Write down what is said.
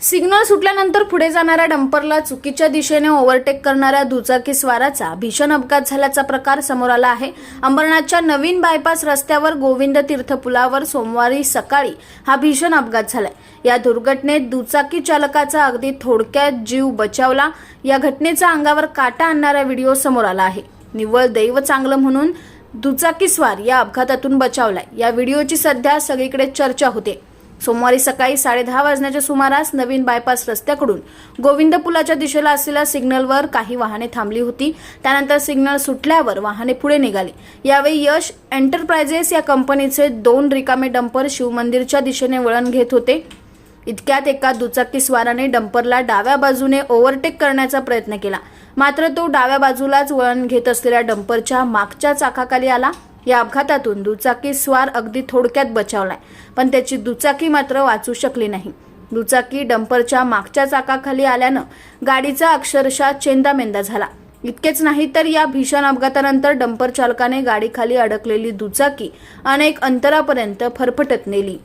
Signal सुटल्यानंतर पुढे जाणाऱ्या डंपरला चुकीच्या दिशेने ओव्हरटेक करणाऱ्या दुचाकी स्वाराचा भीषण अपघात झाल्याचा प्रकार समोर आला आहे. अंबरनाथच्या नवीन बायपास रस्त्यावर गोविंद तीर्थ पुलावर सोमवारी सकाळी हा भीषण अपघात झालाय. या दुर्घटनेत दुचाकी चालकाचा अगदी थोडक्यात जीव बचावला. या घटनेचा अंगावर काटा आणणारा व्हिडिओ समोर आला आहे. निव्वळ दैव चांगलं म्हणून दुचाकीस्वार या अपघातातून बचावलाय. या व्हिडिओची सध्या सगळीकडे चर्चा होते. सोमवारी सकाळी साडेदहा वाजण्याच्या सुमारास नवीन बायपास रस्त्याकडून गोविंद पुलाच्या दिशेला असलेल्या सिग्नलवर काही वाहने थांबली होती. त्यानंतर सिग्नल सुटल्यावर वाहने पुढे निघाली. यावेळी यश एंटरप्राइजेस या कंपनीचे दोन रिकामे डंपर शिवमंदिरच्या दिशेने वळण घेत होते. इतक्यात एका दुचाकीस्वाराने डंपरला डाव्या बाजूने ओव्हरटेक करण्याचा प्रयत्न केला. मात्र तो डाव्या बाजूलाच वळण घेत असलेल्या डंपरच्या मागच्या चाकाखाली आला. या अपघातातून दुचाकी स्वार अगदी थोडक्यात बचावलाय पण त्याची दुचाकी मात्र वाचू शकली नाही. दुचाकी डंपरच्या मागच्या चाकाखाली आल्यानं गाडीचा अक्षरशः चेंदामेंदा झाला. इतकेच नाही तर या भीषण अपघातानंतर डंपर चालकाने गाडीखाली अडकलेली दुचाकी अनेक अंतरापर्यंत फरफटत नेली.